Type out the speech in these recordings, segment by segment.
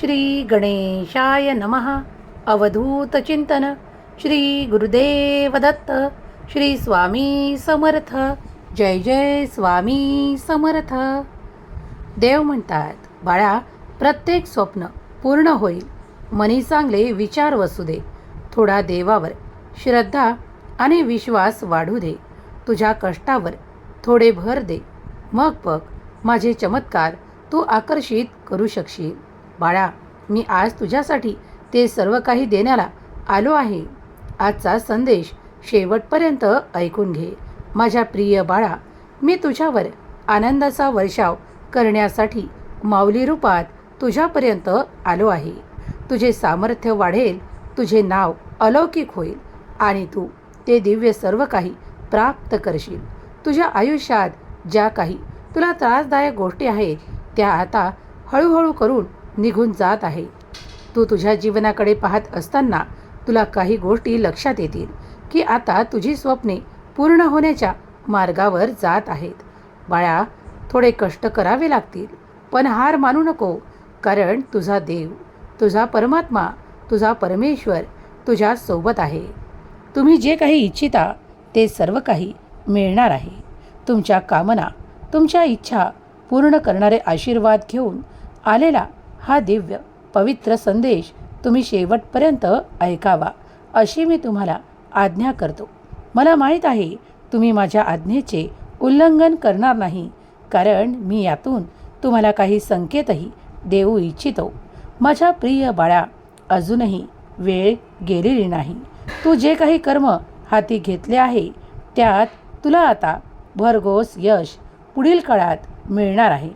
श्री गणेशाय नमः. अवधूत चिंतन. श्री गुरुदेव दत्त. श्री स्वामी समर्थ. जय जय स्वामी समर्थ. देव म्हणतात बाळा प्रत्येक स्वप्न पूर्ण होईल. मनी चांगले विचार वसू दे. थोडा देवावर श्रद्धा आणि विश्वास वाढू दे. तुझ्या कष्टावर थोडे भर दे. मग बघ माझे चमत्कार तू आकर्षित करू शकशील. बाळा मी आज तुझ्यासाठी ते सर्व काही देण्याला आलो आहे. आजचा संदेश शेवटपर्यंत ऐकून घे. माझ्या प्रिय बाळा मी तुझ्यावर आनंदाचा वर्षाव करण्यासाठी माऊली रूपात तुझ्यापर्यंत आलो आहे. तुझे सामर्थ्य वाढेल तुझे नाव अलौकिक होईल आणि तू ते दिव्य सर्व काही प्राप्त करशील. तुझ्या आयुष्यात ज्या काही तुला त्रासदायक गोष्टी आहेत त्या आता हळूहळू करून निघून जात आहे. तू तुझ्या जीवनाकडे पाहत असताना तुला काही गोष्टी लक्षात येतील की आता तुझी स्वप्ने पूर्ण होण्याच्या मार्गावर जात आहेत. बाळा थोडे कष्ट करावे लागतील पण हार मानू नको कारण तुझा देव तुझा परमात्मा तुझा परमेश्वर तुझ्या सोबत आहे. तुम्ही जे काही इच्छिता ते सर्व काही मिळणार आहे. तुमच्या कामना तुमच्या इच्छा पूर्ण करणारे आशीर्वाद घेऊन आलेला हा दिव्य पवित्र संदेश तुम्ही शेवटपर्यंत ऐकावा अशी मी तुम्हाला आज्ञा करतो. मला माहीत आहे तुम्ही माझ्या आज्ञेचे उल्लंघन करणार नाही कारण मी यातून तुम्हाला काही संकेतही देऊ इच्छितो. माझ्या प्रिय बाळा अजूनही वेळ गेलेली नाही. तू जे काही कर्म हाती घेतले आहे त्यात तुला आता भरघोस यश पुढील काळात मिळणार आहे.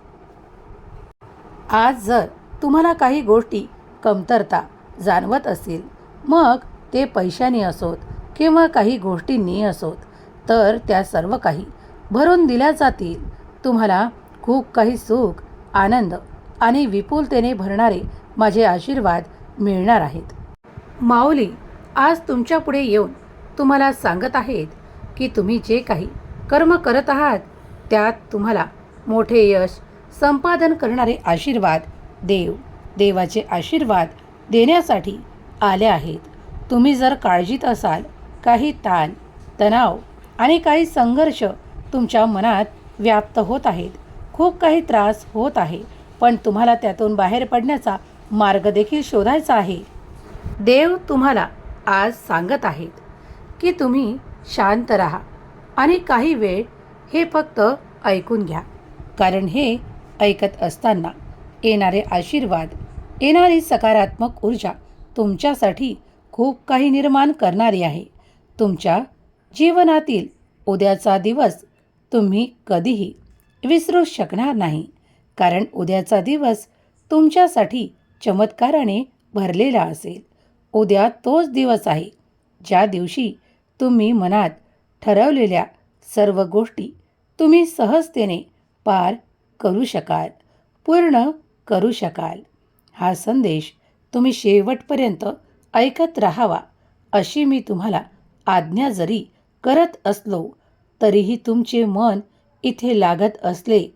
आज जर तुम्हाला काही गोष्टी कमतरता जाणवत असेल मग ते पैशाने असोत किंवा काही गोष्टींनी असोत तर त्या सर्व काही भरून दिल्या जातील. तुम्हाला खूप काही सुख आनंद आणि विपुलतेने भरणारे माझे आशीर्वाद मिळणार आहेत. माऊली आज तुमच्यापुढे येऊन तुम्हाला सांगत आहेत की तुम्ही जे काही कर्म करत आहात त्यात तुम्हाला मोठे यश संपादन करणारे आशीर्वाद देव देवाचे आशीर्वाद देण्यासाठी आले आहेत. तुम्ही जर काळजीत असाल काही ताण तणाव आणि काही संघर्ष तुमच्या मनात व्याप्त होत आहेत. खूप काही त्रास होत आहे पण तुम्हाला त्यातून बाहेर पडण्याचा मार्ग देखील शोधायचा आहे. देव तुम्हाला आज सांगत आहेत की तुम्ही शांत राहा आणि काही वेळ हे फक्त ऐकून घ्या कारण हे ऐकत असताना येणारे आशीर्वाद येणारी सकारात्मक ऊर्जा तुमच्यासाठी खूप काही निर्माण करणारी आहे. तुमच्या जीवनातील उद्याचा दिवस तुम्ही कधीही विसरू शकणार नाही कारण उद्याचा दिवस तुमच्यासाठी चमत्काराने भरलेला असेल. उद्या तोच दिवस आहे ज्या दिवशी तुम्ही मनात ठरवलेल्या सर्व गोष्टी तुम्ही सहजतेने पार करू शकाल. पूर्ण करू शकाल. हा संदेश तुम्ही शेवटपर्यंत ऐकत राहावा अशी मी तुम्हाला आज्ञा जरी करत असलो तरीही तुमचे मन इथे लागत असले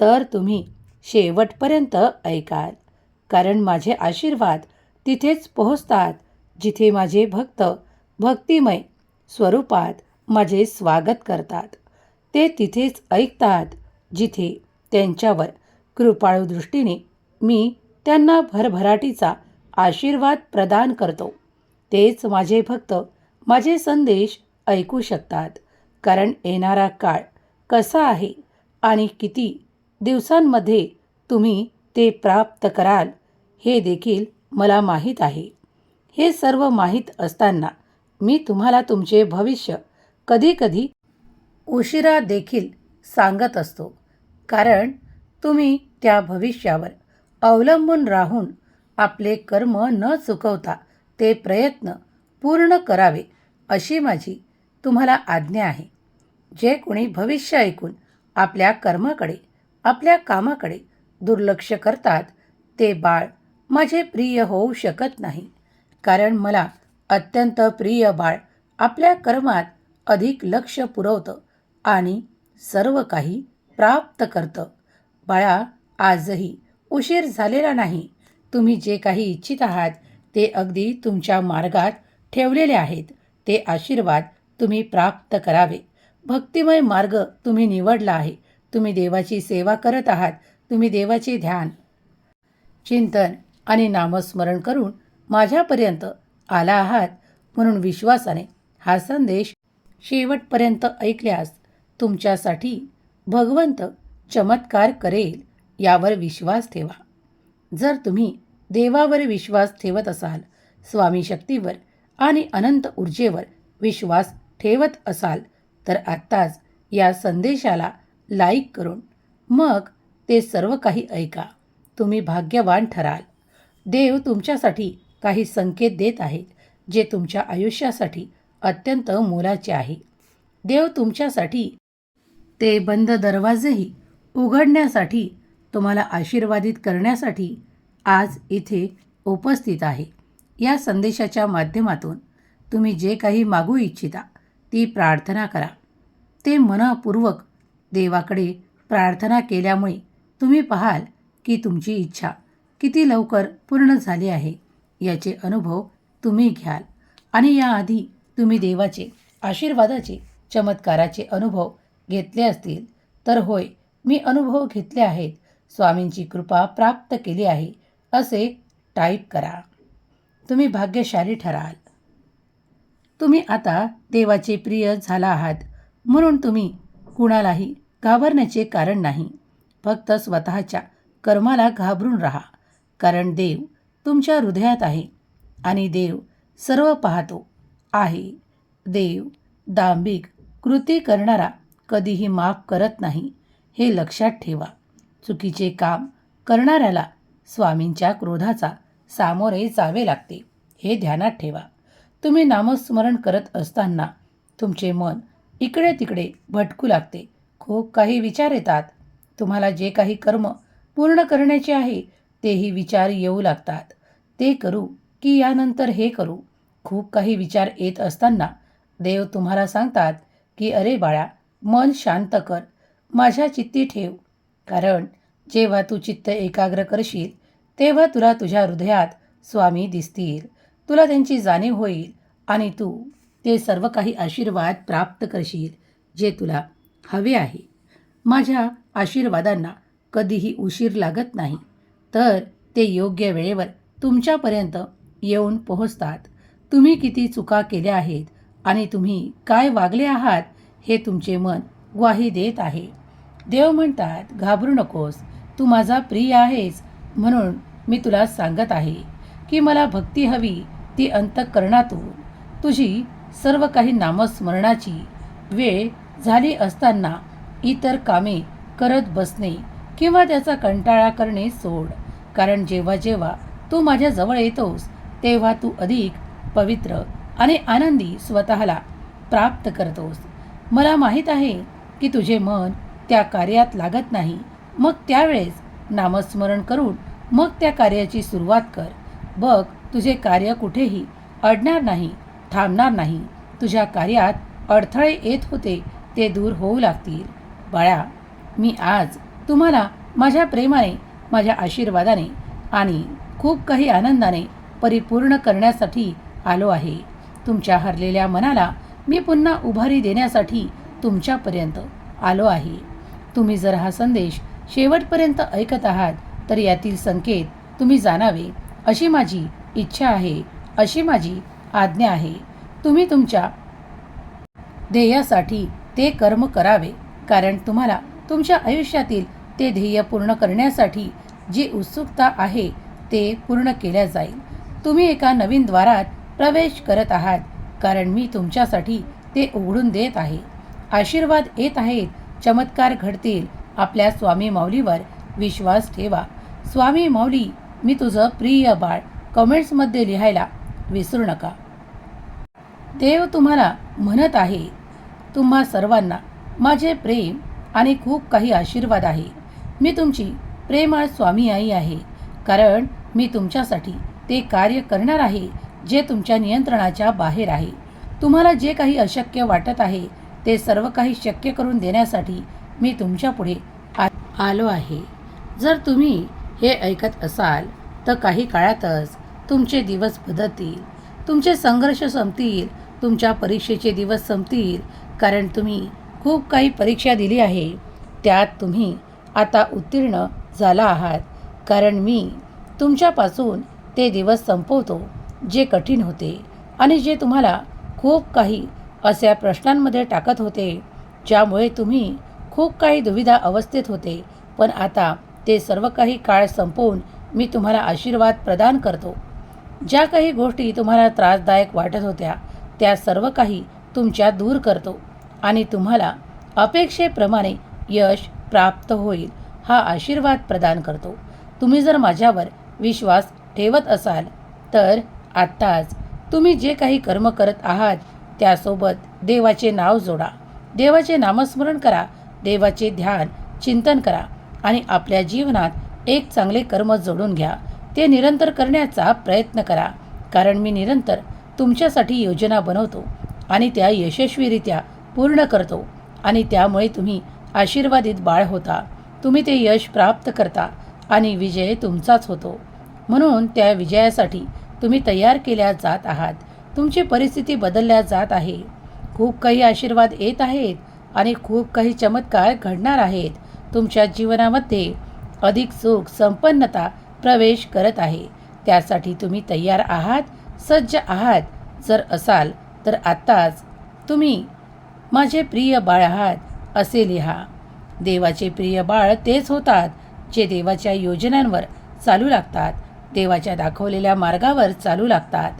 तर तुम्ही शेवटपर्यंत ऐकाल. कारण माझे आशीर्वाद तिथेच पोहोचतात जिथे माझे भक्त भक्तिमय स्वरूपात माझे स्वागत करतात. ते तिथेच ऐकतात जिथे त्यांच्यावर कृपाळू दृष्टीने मी त्यांना भरभराटीचा आशीर्वाद प्रदान करतो. तेच माझे भक्त माझे संदेश ऐकू शकतात. कारण येणारा काळ कसा आहे आणि किती दिवसांमध्ये तुम्ही ते प्राप्त कराल हे देखील मला माहीत आहे. हे सर्व माहीत असताना मी तुम्हाला तुमचे भविष्य कधीकधी उशिरा देखील सांगत असतो. कारण तुम्ही त्या भविष्यावर अवलंबून राहून आपले कर्म न चुकवता ते प्रयत्न पूर्ण करावे अशी माझी तुम्हाला आज्ञा आहे. जे कोणी भविष्य ऐकून आपल्या कर्माकडे आपल्या कामाकडे दुर्लक्ष करतात ते बाळ माझे प्रिय होऊ शकत नाही. कारण मला अत्यंत प्रिय बाळ आपल्या कर्मात अधिक लक्ष पुरवतं आणि सर्व काही प्राप्त करतं. बाळा आजही उशीर झालेला नाही. तुम्ही जे काही इच्छित आहात ते अगदी तुमच्या मार्गात ठेवलेले आहेत. ते आशीर्वाद तुम्ही प्राप्त करावे. भक्तिमय मार्ग तुम्ही निवडला आहे. तुम्ही देवाची सेवा करत आहात. तुम्ही देवाचे ध्यान चिंतन आणि नामस्मरण करून माझ्यापर्यंत आला आहात म्हणून विश्वासाने हा संदेश शेवटपर्यंत ऐकल्यास तुमच्यासाठी भगवंत चमत्कार करेल. यावर विश्वास ठेवा. जर तुम्ही देवावर विश्वास ठेवत असाल स्वामी शक्तीवर आणि अनंत ऊर्जेवर विश्वास ठेवत असाल तर आत्ताच या संदेशाला लाईक करून मग ते सर्व काही ऐका. तुम्ही भाग्यवान ठराल. देव तुमच्यासाठी काही संकेत देत आहेत जे तुमच्या आयुष्यासाठी अत्यंत मोलाचे आहे. देव तुमच्यासाठी ते बंद दरवाजेही उघडण्यासाठी तुम्हाला आशीर्वादित करण्यासाठी आज इथे उपस्थित आहे. या संदेशाच्या माध्यमातून तुम्ही जे काही मागू इच्छिता ती प्रार्थना करा. ते मनपूर्वक देवाकडे प्रार्थना केल्यामुळे तुम्ही पाहाल की तुमची इच्छा किती लवकर पूर्ण झाली आहे याचे अनुभव तुम्ही घ्याल. आणि याआधी तुम्ही देवाचे आशीर्वादाचे चमत्काराचे अनुभव घेतले असतील तर होय मी अनुभव घेतले आहेत. स्वामींची कृपा प्राप्त केली आहे असे टाईप करा. तुम्ही भाग्यशाली ठराल. तुम्ही आता देवाचे प्रिय झाला आहात म्हणून तुम्ही कुणालाही घाबरण्याचे कारण नाही. फक्त स्वतःच्या कर्माला घाबरून राहा कारण देव तुमच्या हृदयात आहे आणि देव सर्व पाहतो आहे. देव दांभिक कृती करणारा कधीही माफ करत नाही हे लक्षात ठेवा. चुकीचे काम करणाऱ्याला स्वामींच्या क्रोधाचा सामोरे जावे लागते. हे ध्यानात ठेवा. तुम्ही नामस्मरण करत असताना तुमचे मन इकडे तिकडे भटकू लागते. खूप काही विचार येतात. तुम्हाला जे काही कर्म पूर्ण करण्याचे आहे तेही विचार येऊ लागतात. ते करू की यानंतर हे करू. खूप काही विचार येत असताना देव तुम्हाला सांगतात की अरे बाळा मन शांत कर. माझ्या चित्ती ठेव. कारण जेव्हा तू चित्त एकाग्र करशील तेव्हा तुला तुझ्या हृदयात स्वामी दिसतील. तुला त्यांची जाणीव होईल आणि तू ते सर्व काही आशीर्वाद प्राप्त करशील जे तुला हवे आहे. माझ्या आशीर्वादांना कधीही उशीर लागत नाही तर ते योग्य वेळेवर तुमच्यापर्यंत येऊन पोहोचतात. तुम्ही किती चुका केल्या आहेत आणि तुम्ही काय वागले आहात हे तुमचे मन ग्वाही देत आहे. देव म्हणतात घाबरू नकोस तू माझा प्रिय आहेस म्हणून मी तुला सांगत आहे की मला भक्ती हवी ती अंतःकरणातून हो. तुझी सर्व काही नामस्मरणाची वेळ झाली असताना इतर कामे करत बसणे किंवा त्याचा कंटाळा करणे सोड. कारण जेव्हा जेव्हा तू माझ्याजवळ येतोस तेव्हा तू अधिक पवित्र आणि आनंदी स्वतःला प्राप्त करतोस. मला माहीत आहे की तुझे मन त्या कार्यात लागत नाही मग त्यावेळेस नामस्मरण करून मग त्या कार्याची सुरुवात कर. बघ तुझे कार्य कुठेही अडणार नाही थांबणार नाही. तुझ्या कार्यात अडथळे येत होते ते दूर होऊ लागतील. बाळा मी आज तुम्हाला माझ्या प्रेमाने माझ्या आशीर्वादाने आणि खूप काही आनंदाने परिपूर्ण करण्यासाठी आलो आहे. तुमच्या हरलेल्या मनाला मी पुन्हा उभारी देण्यासाठी तुमच्यापर्यंत आलो आहे. तुम्ही जर हा संदेश शेवटपर्यंत ऐकत आहात तर यातील संकेत तुम्ही जाणावे. अशी माझी इच्छा आहे अशी माझी आज्ञा आहे. तुम्ही तुमच्या ध्येयासाठी ते कर्म करावे कारण तुम्हाला तुमच्या आयुष्यातील ते ध्येय पूर्ण करण्यासाठी जी उत्सुकता आहे ते पूर्ण केल्या जाईल. तुम्ही एका नवीन द्वारात प्रवेश करत आहात कारण मी तुमच्यासाठी ते उघडून देत आहे. आशीर्वाद येत आहेत चमत्कार घडतील आपल्या स्वामी माऊलीवर विश्वास ठेवा. स्वामी माऊली मी तुझं प्रिय बाळ कमेंट्समध्ये लिहायला विसरू नका. देव तुम्हाला म्हणत आहे तुम्हा सर्वांना माझे प्रेम आणि खूप काही आशीर्वाद आहे. मी तुमची प्रेमळ स्वामी आई आहे कारण मी तुमच्यासाठी ते कार्य करणार आहे जे तुमच्या नियंत्रणाच्या बाहेर आहे. तुम्हाला जे काही अशक्य वाटत आहे ते सर्व काही शक्य करून देण्यासाठी मी तुमच्यापुढे आ आलो आहे. जर तुम्ही हे ऐकत असाल तर काही काळातच तुमचे दिवस बदलतील. तुमचे संघर्ष संपतील. तुमच्या परीक्षेचे दिवस संपतील. कारण तुम्ही खूप काही परीक्षा दिली आहे. त्यात तुम्ही आता उत्तीर्ण झाला आहात. कारण मी तुमच्यापासून ते दिवस संपवतो जे कठीण होते आणि जे तुम्हाला खूप काही अशा प्रश्नांमध्ये टाकत होते ज्यामुळे तुम्ही खूप काही दुविधा अवस्थेत होते. पण आता ते सर्व काही काळ संपवून मी तुम्हाला आशीर्वाद प्रदान करतो. ज्या काही गोष्टी तुम्हाला त्रासदायक वाटत होत्या त्या सर्व काही तुमच्या दूर करतो आणि तुम्हाला अपेक्षेप्रमाणे यश प्राप्त होईल हा आशीर्वाद प्रदान करतो. तुम्ही जर माझ्यावर विश्वास ठेवत असाल तर आत्ताच तुम्ही जे काही कर्म करत आहात त्यासोबत देवाचे नाव जोडा. देवाचे नामस्मरण करा देवाचे ध्यान चिंतन करा आणि आपल्या जीवनात एक चांगले कर्म जोडून घ्या. ते निरंतर करण्याचा प्रयत्न करा कारण मी निरंतर तुमच्यासाठी योजना बनवतो आणि त्या यशस्वीरित्या पूर्ण करतो आणि त्यामुळे तुम्ही आशीर्वादित बाळ होता. तुम्ही ते यश प्राप्त करता आणि विजय तुमचाच होतो. म्हणून त्या विजयासाठी तुम्ही तयार केल्या जात आहात. तुमची परिस्थिती बदलल्या जात आहे. खूप काही आशीर्वाद येत आहेत आणि खूप काही चमत्कार घडणार आहेत. तुमच्या जीवनामध्ये अधिक सुख संपन्नता प्रवेश करत आहे. त्यासाठी तुम्ही तयार आहात सज्ज आहात. जर असाल तर आत्ताच तुम्ही माझे प्रिय बाळ आहात असे लिहा. देवाचे प्रिय बाळ तेच होतात जे देवाच्या योजनांवर चालू लागतात. देवाच्या दाखवलेल्या मार्गावर चालू लागतात.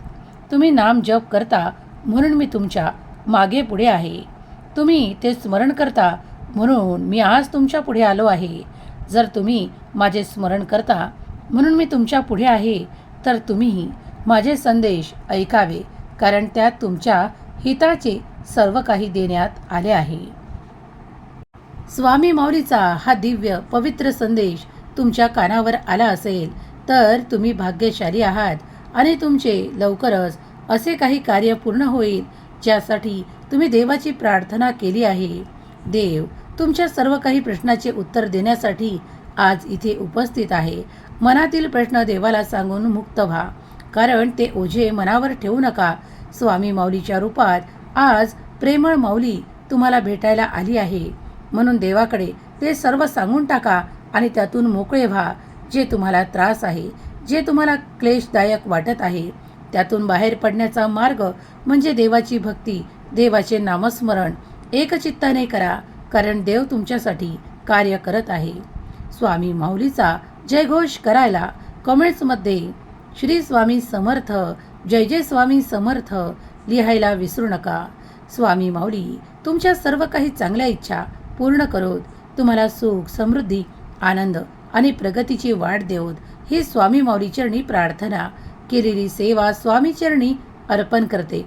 तुम्ही नाम जप करता म्हणून मी तुमच्या मागे पुढे आहे. तुम्ही ते स्मरण करता म्हणून मी आज तुमच्यापुढे आलो आहे. जर तुम्ही माझे स्मरण करता म्हणून मी तुमच्यापुढे आहे तर तुम्हीही माझे संदेश ऐकावे कारण त्यात तुमच्या हिताचे सर्व काही देण्यात आले आहे. स्वामी माऊलीचा हा दिव्य पवित्र संदेश तुमच्या कानावर आला असेल तर तुम्ही भाग्यशाली आहात आणि तुमचे लवकरच असे काही कार्य पूर्ण होईल ज्यासाठी तुम्ही देवाची प्रार्थना केली आहे. देव तुमच्या सर्व काही प्रश्नाचे उत्तर देण्यासाठी आज इथे उपस्थित आहे. मनातील प्रश्न देवाला सांगून मुक्त व्हा. कारण ते ओझे मनावर ठेवू नका. स्वामी माऊलीच्या रूपात आज प्रेमळ माऊली तुम्हाला भेटायला आली आहे. म्हणून देवाकडे ते सर्व सांगून टाका आणि त्यातून मोकळे व्हा. जे तुम्हाला त्रास आहे जे तुम्हाला क्लेशदायक वाटत आहे त्यातून बाहेर पडण्याचा मार्ग म्हणजे देवाची भक्ती देवाचे नामस्मरण एकचित्ताने करा कारण देव तुमच्यासाठी कार्य करत आहे. स्वामी माऊलीचा जयघोष करायला कमेंट्समध्ये श्री स्वामी समर्थ जय जय स्वामी समर्थ लिहायला विसरू नका. स्वामी माऊली तुमच्या सर्व काही चांगल्या इच्छा पूर्ण करोत तुम्हाला सुख समृद्धी आनंद आणि प्रगतीची वाट देऊत ही स्वामी माऊलीचरणी प्रार्थना. केलेली सेवा स्वामीचरणी अर्पण करते.